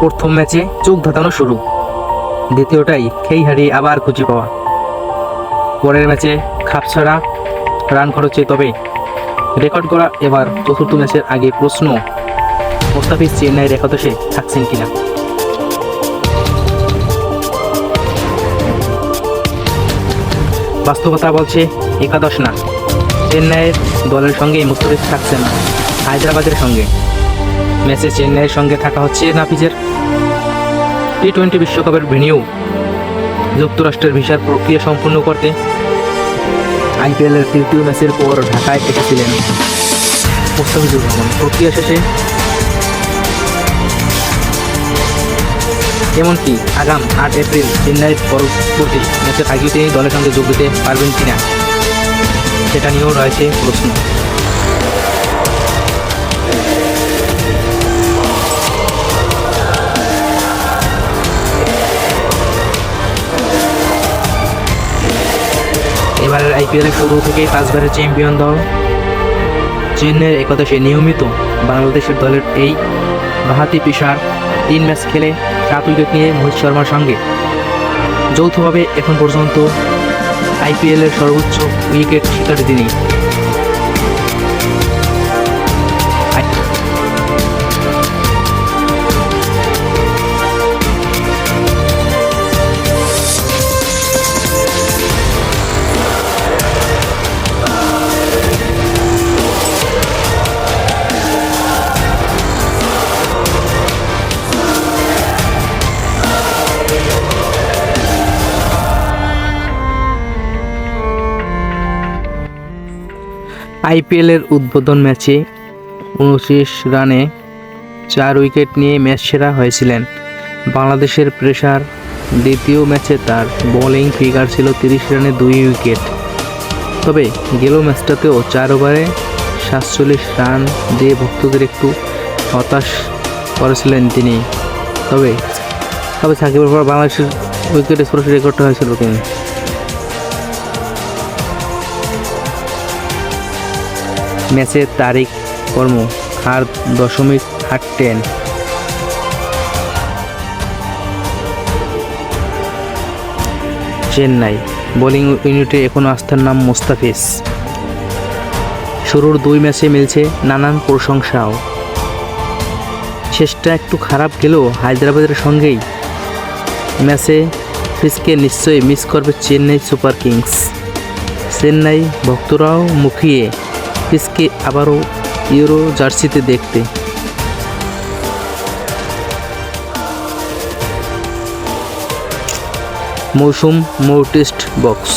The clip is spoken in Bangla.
প্রথম ম্যাচে চোখ ধাঁধানো শুরু। দ্বিতীয়টাই খেই হারিয়ে আবার খুঁজে পাওয়া। পরের ম্যাচে খাপছাড়া রান খরচে, তবে রেকর্ড করা এবার চতুর্থ ম্যাচের আগে প্রশ্ন, মোস্তাফিজ চেন্নাইয়ের একাদশে থাকছেন কিনা? বাস্তবতা বলছে একাদশ না। চেন্নাইয়ের দলের সঙ্গে মুস্তাফিজ থাকছে না, হায়দ্রাবাদের সঙ্গে। ম্যাচে চেন্নাইয়ের সঙ্গে থাকা হচ্ছে নাফিজের টি টোয়েন্টি বিশ্বকাপের ভেনিউ যুক্তরাষ্ট্রের ভিসার প্রক্রিয়া সম্পূর্ণ করতে আইপিএলের তৃতীয় ম্যাচের পর ঢাকায় এসেছিলেন মুস্তাফিজুর রহমান। প্রক্রিয়া শেষে এমনকি আগাম আট এপ্রিল চেন্নাইয়ের পরবর্তী ম্যাচের আগেও তিনি দলের সঙ্গে যোগ দিতে পারবেন কিনা, সেটা নিয়েও রয়েছে প্রশ্ন। আইপিএলের শুরু থেকেই পাঁচবারের চ্যাম্পিয়ন দল। চেন্নাইয়ের একাদশে নিয়মিত বাংলাদেশের দলের এই বাহাতি পেশার তিন ম্যাচ খেলে সাত উইকেট নিয়ে মোহিত শর্মার সঙ্গে। যৌথভাবে এখন পর্যন্ত আইপিএলের সর্বোচ্চ উইকেট শিকার তিনি। আইপিএলের উদ্বোধন ম্যাচে উনত্রিশ রানে চার উইকেট নিয়ে ম্যাচ সেরা হয়েছিলেন। বাংলাদেশের প্রেসার দ্বিতীয় ম্যাচে তার বোলিং ফিগার ছিল তিরিশ রানে দুই উইকেট। তবে গেল ম্যাচটাতেও চার ওভারে সাতচল্লিশ রান দিয়ে ভক্তদের একটু হতাশ করেছিলেন তিনি। তবে তবে সাকিবের পর বাংলাদেশের উইকেট স্পর্শ রেকর্ডটা হয়েছিল তিনি ম্যাচের তারিখ কর্ম হার দশমিক আট টেন। চেন্নাই, বোলিং ইউনিটে এখনও আস্থার নাম মোস্তাফিজ। শুরুর দুই ম্যাচে মিলছে নানান প্রশংসাও। শেষটা একটু খারাপ গেলেও হায়দ্রাবাদের সঙ্গেই। ম্যাচে ফিসকে নিশ্চয়ই মিস করবে চেন্নাই সুপার কিংস। চেন্নাই ভক্তরাও মুখিয়ে ফিসকে আবারও ইউরো জার্সিতে দেখতে। মৌসুম মৌ টেস্ট বক্স।